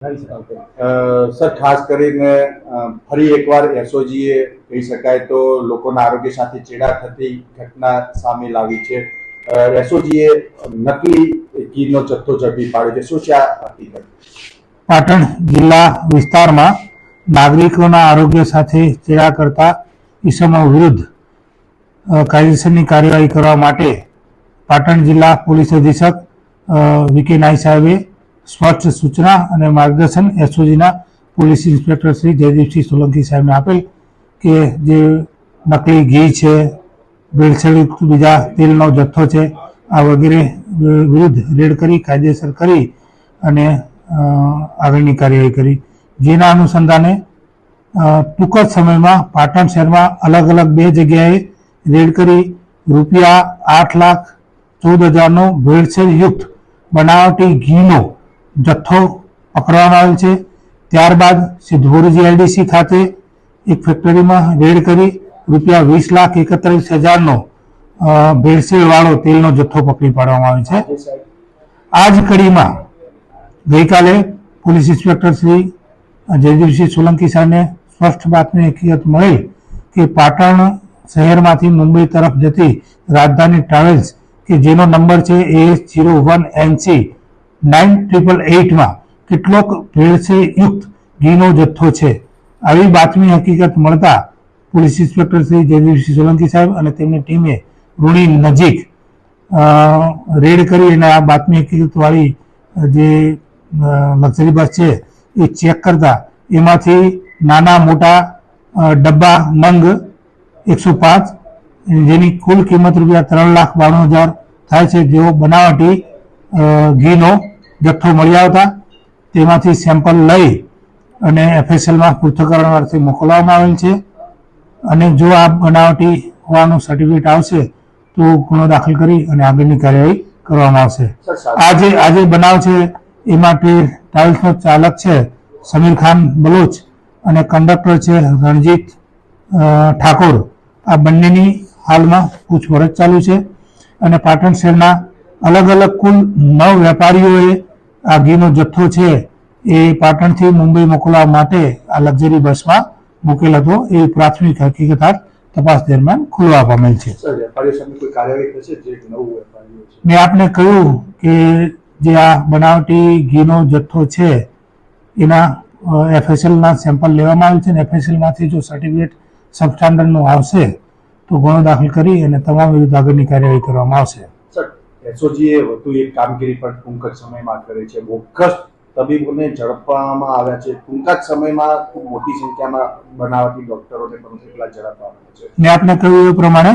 Sir, ખાસ કરીને ફરી એકવાર એસઓજીએ કહી શકાય તો લોકોના આરોગ્ય સાથે ચેડા થતી ઘટના સામે લાવી છે. એસઓજીએ નકલી ઘીનો જથ્થો ઝડપી પાડ્યો છે. શું છે આ હકીકત? પાટણ જિલ્લા વિસ્તારમાં નાગરિકોના આરોગ્ય સાથે ચેડા કરતા ઈસમો વિરુદ્ધ કાયદેસરની કાર્યવાહી કરવા માટે પાટણ જિલ્લા પોલીસ અધિક્ષક વીકે નાઈ સાહેબે સ્પષ્ટ સૂચના અને માર્ગદર્શન એસઓજીના પોલીસ ઇન્સ્પેક્ટર શ્રી જયદીપસિંહ સોલંકી સાહેબને આપેલ કે જે નકલી ઘી છે ભેળસેળયુક્ત બીજા તેલનો જથ્થો છે, આ વગેરે વિરુદ્ધ રેડ કરી, કાયદેસર કરી અને આગળની કાર્યવાહી કરી. જેના અનુસંધાને ટૂંક જ સમયમાં પાટણ શહેરમાં અલગ અલગ બે જગ્યાએ રેડ કરી રૂપિયા આઠ લાખ ચૌદ હજારનો ભેળસેળયુક્ત બનાવટી ઘીનો જથ્થો પકડવામાં આવેલ છે. ત્યારબાદ સિદ્ધપુર જીઆઈડીસી ખાતે એક ફેક્ટરીમાં રેડ કરી રૂપિયા વીસ લાખ એકત્રીસ હજારનો ભેળસેળવાળો તેલનો જથ્થો પકડી પાડવામાં આવે છે. આ જ કડીમાં ગઈકાલે પોલીસ ઇન્સ્પેક્ટર શ્રી જયદીપસિંહ સોલંકી સાહેબને સ્પષ્ટ બાતમી હકીકત મળી કે પાટણ શહેરમાંથી મુંબઈ તરફ જતી રાજધાની ટ્રાવેલ્સ કે જેનો નંબર છે એ zero one NC nine triple એઇટમાં કેટલોક ભેળસેળયુક્ત ઘીનો જથ્થો છે. આવી બાતમી હકીકત મળતા પોલીસ ઇન્સ્પેક્ટર શ્રી જયદીપસિંહ સોલંકી સાહેબ અને તેમની ટીમે રૂણી નજીક રેડ કરી અને આ બાતમી હકીકતવાળી જે લક્ઝરી બસ છે એ ચેક કરતા એમાંથી નાના મોટા ડબ્બા મંગ એકસો પાંચ, જેની કુલ કિંમત રૂપિયા ત્રણ લાખ બાણું હજાર થાય છે. જેઓ બનાવટી ઘીનો જથ્થો મળી આવતા તેમાંથી સેમ્પલ લઈ અને એફએસએલમાં પૃથ્થકરણ અર્થે મોકલવામાં આવેલ છે. અને જો આ બનાવટી હોવાનું સર્ટિફિકેટ આવશે તો ગુનો દાખલ કરી અને આગળની કાર્યવાહી કરવામાં આવશે. આ જે આ જે બનાવ છે એ માટે ટ્રાવેલ્સનો ચાલક છે સમીર ખાન બલોચ અને કંડક્ટર છે રણજીત ઠાકોર. આ બંનેની હાલમાં પૂછપરછ ચાલુ છે. અને પાટણ શહેરના અલગ અલગ કુલ નવ વેપારીઓએ આ ઘીનો જથ્થો છે એ પાટણથી મુંબઈ મોકલવા માટે આ લક્ઝરી બસમાં મૂકેલ હતો. એ પ્રાથમિક હકીકત તપાસ દરમિયાન ખુલવા પામેલ છે. મેં આપને કહ્યું કે જે આ બનાવટી ઘીનો જથ્થો છે એના એફએસએલના સેમ્પલ લેવામાં આવેલ છે અને એફએસએલમાંથી જો સર્ટિફિકેટ સબસ્ટાન્ડર્ડનું આવશે તો ગુનો દાખલ કરી અને તમામ વિરુદ્ધ આગળની કાર્યવાહી કરવામાં આવશે. એસઓજીએ વધુ એક કામગીરી પણ ટૂંક જ સમયમાં કરી છે. બોગસ તબીબોને ઝડપવામાં આવ્યા છે. ટૂંકા જ સમયમાં ખૂબ મોટી સંખ્યામાં બનાવટી ડોક્ટરોને પણ કેટલા ઝડપવામાં આવ્યા છે. મેં આપને કહ્યું એ પ્રમાણે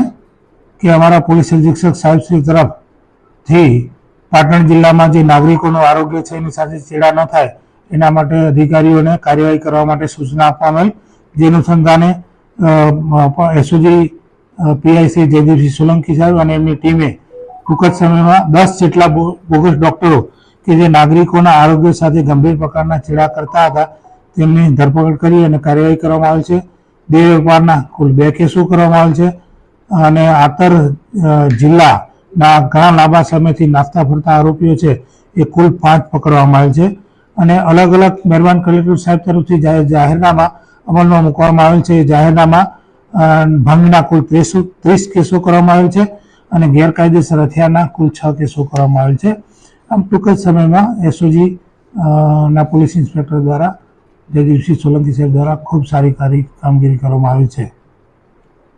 કે અમારા પોલીસ અધિક્ષક સાહેબશ્રી તરફથી પાટણ જિલ્લામાં જે નાગરિકોનું આરોગ્ય છે એની સાથે ચેડા ન થાય, એના માટે અધિકારીઓને કાર્યવાહી કરવા માટે સૂચના આપવામાં આવી. જે અનુસંધાને એસઓજી પીઆઈસી જયદીપસિંહ સોલંકી સાહેબ અને એમની ટીમે ટૂંક જ સમયમાં દસ જેટલા બોગસ ડોક્ટરો કે જે નાગરિકોના આરોગ્ય સાથે ગંભીર પ્રકારના ચેડા કરતા હતા, તેમની ધરપકડ કરી અને કાર્યવાહી કરવામાં આવી છે. બે વેપારના કુલ બે કેસો કરવામાં આવેલ છે અને આતર જિલ્લાના ઘણા લાંબા સમયથી નાસ્તા ફરતા આરોપીઓ છે એ કુલ પાંચ પકડવામાં આવેલ છે અને અલગ અલગ મહેરબાન કલેક્ટર સાહેબ તરફથી જાહેરનામા અમલમાં મૂકવામાં આવેલ છે. એ જાહેરનામા ભંગના કુલ ત્રીસ ત્રીસ કેસો કરવામાં આવેલ છે. અને ગેરકાયદેસર હથિયારના કુલ છ કેસો કરવામાં આવેલ છે. આમ ટૂંક જ સમયમાં એસઓજી ના પોલીસ ઇન્સ્પેક્ટર દ્વારા જયદીપસિંહ સોલંકી સાહેબ દ્વારા ખૂબ સારી કામગીરી કરવામાં આવી છે.